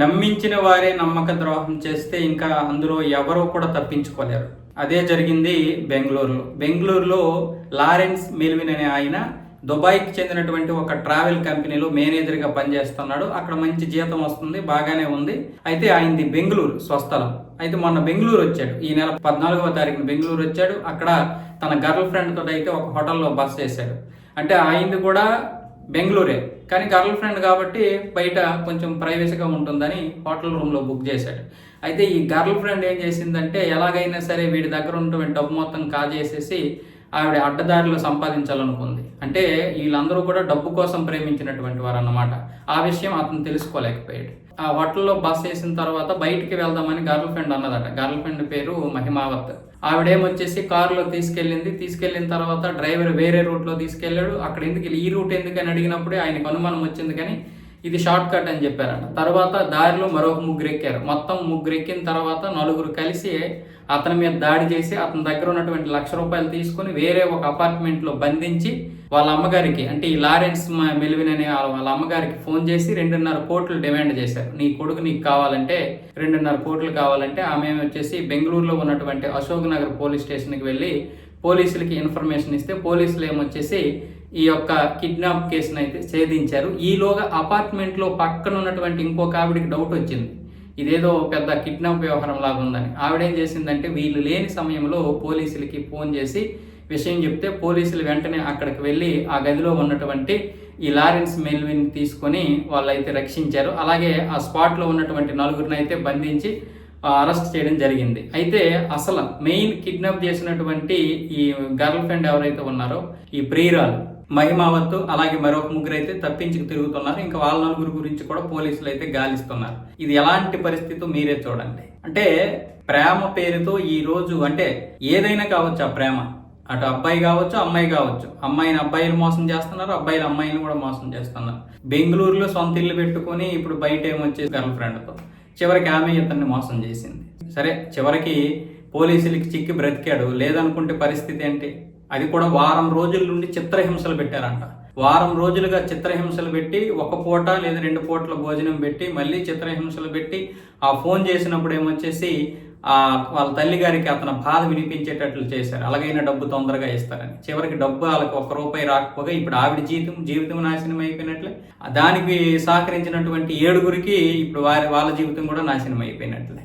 నమ్మించిన వారే నమ్మక ద్రోహం చేస్తే ఇంకా అందులో ఎవరూ కూడా తప్పించుకోలేరు. అదే జరిగింది బెంగళూరులో. బెంగళూరులో లారెన్స్ మెల్విన్ అనే ఆయన దుబాయ్కి చెందినటువంటి ఒక ట్రావెల్ కంపెనీలో మేనేజర్గా పనిచేస్తున్నాడు. అక్కడ మంచి జీతం వస్తుంది బాగానే ఉంది. అయితే ఆయనది బెంగళూరు స్వస్థలం. అయితే మొన్న బెంగళూరు వచ్చాడు. ఈ నెల పద్నాలుగవ తారీఖున బెంగళూరు వచ్చాడు. అక్కడ తన గర్ల్ ఫ్రెండ్ అయితే ఒక హోటల్లో బస్ చేశాడు అంటే ఆయనది కూడా బెంగళూరే. కానీ గర్ల్ ఫ్రెండ్ కాబట్టి బయట కొంచెం ప్రైవసీగా ఉంటుందని హోటల్ రూమ్లో బుక్ చేశాడు. అయితే ఈ గర్ల్ ఫ్రెండ్ ఏం చేసిందంటే ఎలాగైనా సరే వీడి దగ్గర ఉన్నటువంటి డబ్బు మొత్తం కాజేసేసి ఆవిడ అడ్డదారిలో సంపాదించాలనుకుంది. అంటే వీళ్ళందరూ కూడా డబ్బు కోసం ప్రేమించినటువంటి వారు అన్నమాట ఆ విషయం అతను తెలుసుకోలేకపోయాడు. ఆ హోటల్లో బస్ వేసిన తర్వాత బయటికి వెళ్దామని గర్ల్ ఫ్రెండ్ అన్నదట. గర్ల్ ఫ్రెండ్ పేరు మహిమావత్. ఆవిడేమొచ్చేసి కారులో తీసుకెళ్ళింది. తీసుకెళ్ళిన తర్వాత డ్రైవర్ వేరే రూట్లో తీసుకెళ్ళాడు. అక్కడ ఎందుకు ఈ రూట్ ఎందుకని అడిగినప్పుడే ఆయనకు అనుమానం వచ్చింది కానీ ఇది షార్ట్ కట్ అని చెప్పారట. తర్వాత దారిలో మరొక ముగ్గురు ఎక్కారు మొత్తం ముగ్గురు ఎక్కిన తర్వాత నలుగురు కలిసి అతని మీద దాడి చేసి అతని దగ్గర ఉన్నటువంటి లక్ష రూపాయలు తీసుకొని వేరే ఒక అపార్ట్మెంట్లో బంధించి వాళ్ళ అమ్మగారికి అంటే ఈ లారెన్స్ మెలివిన్ అనే వాళ్ళ వాళ్ళ అమ్మగారికి ఫోన్ చేసి రెండున్నర కోట్లు డిమాండ్ చేశారు. నీ కొడుకు నీకు కావాలంటే రెండున్నర కోట్లు కావాలంటే ఆమె వచ్చేసి బెంగళూరులో ఉన్నటువంటి అశోక్ నగర్ పోలీస్ స్టేషన్కి వెళ్ళి పోలీసులకి ఇన్ఫర్మేషన్ ఇస్తే పోలీసులు ఏమొచ్చేసి ఈ యొక్క కిడ్నాప్ కేసును అయితే ఛేదించారు. ఈలోగా అపార్ట్మెంట్లో పక్కన ఉన్నటువంటి ఇంకొక ఆవిడకి డౌట్ వచ్చింది. ఇదేదో పెద్ద కిడ్నాప్ వ్యవహారం లాగా ఉందని. ఆవిడేం చేసిందంటే వీళ్ళు లేని సమయంలో పోలీసులకి ఫోన్ చేసి విషయం చెప్తే పోలీసులు వెంటనే అక్కడికి వెళ్ళి ఆ గదిలో ఉన్నటువంటి ఈ లారెన్స్ మెల్విన్ తీసుకొని వాళ్ళైతే రక్షించారు. అలాగే ఆ స్పాట్లో ఉన్నటువంటి నలుగురిని అయితే బంధించి అరెస్ట్ చేయడం జరిగింది. అయితే అసలు మెయిన్ కిడ్నాప్ చేసినటువంటి ఈ గర్ల్ ఫ్రెండ్ ఎవరైతే ఉన్నారో ఈ ప్రియురాలు మహిమావత్తు అలాగే మరొక ముగ్గురు అయితే తప్పించుకు తిరుగుతున్నారు. ఇంకా వాళ్ళ నలుగురు గురించి కూడా పోలీసులు అయితే గాలిస్తున్నారు. ఇది ఎలాంటి పరిస్థితి మీరే చూడండి. అంటే ప్రేమ పేరుతో ఈ రోజు అంటే ఏదైనా కావచ్చు ఆ ప్రేమ. అటు అబ్బాయి కావచ్చు అమ్మాయి కావచ్చు. అమ్మాయిని అబ్బాయిలు మోసం చేస్తున్నారు అబ్బాయిలు అమ్మాయిని కూడా మోసం చేస్తున్నారు. బెంగళూరులో సొంత ఇల్లు పెట్టుకొని ఇప్పుడు బయట ఏమొచ్చేసి గర్ల్ ఫ్రెండ్తో చివరికి ఆమె ఇతన్ని మోసం చేసింది. సరే చివరికి పోలీసులకి చిక్కి బ్రతికాడు. లేదనుకుంటే పరిస్థితి ఏంటి? అది కూడా వారం రోజుల నుండి చిత్రహింసలు పెట్టారంట. వారం రోజులుగా చిత్రహింసలు పెట్టి ఒక పూట లేదా రెండు పూటల భోజనం పెట్టి మళ్ళీ చిత్రహింసలు పెట్టి ఆ ఫోన్ చేసినప్పుడు ఏమొచ్చేసి వాళ్ళ తల్లి గారికి అతను బాధ వినిపించేటట్లు చేశారు. అలాగైనా డబ్బు తొందరగా ఇస్తారని. చివరికి డబ్బు వాళ్ళకి ఒక రూపాయి రాకపోగా ఇప్పుడు ఆవిడ జీవితం జీవితం నాశనం అయిపోయినట్లే. దానికి సహకరించినటువంటి ఏడుగురికి ఇప్పుడు వారి వాళ్ళ జీవితం కూడా నాశనం అయిపోయినట్లే.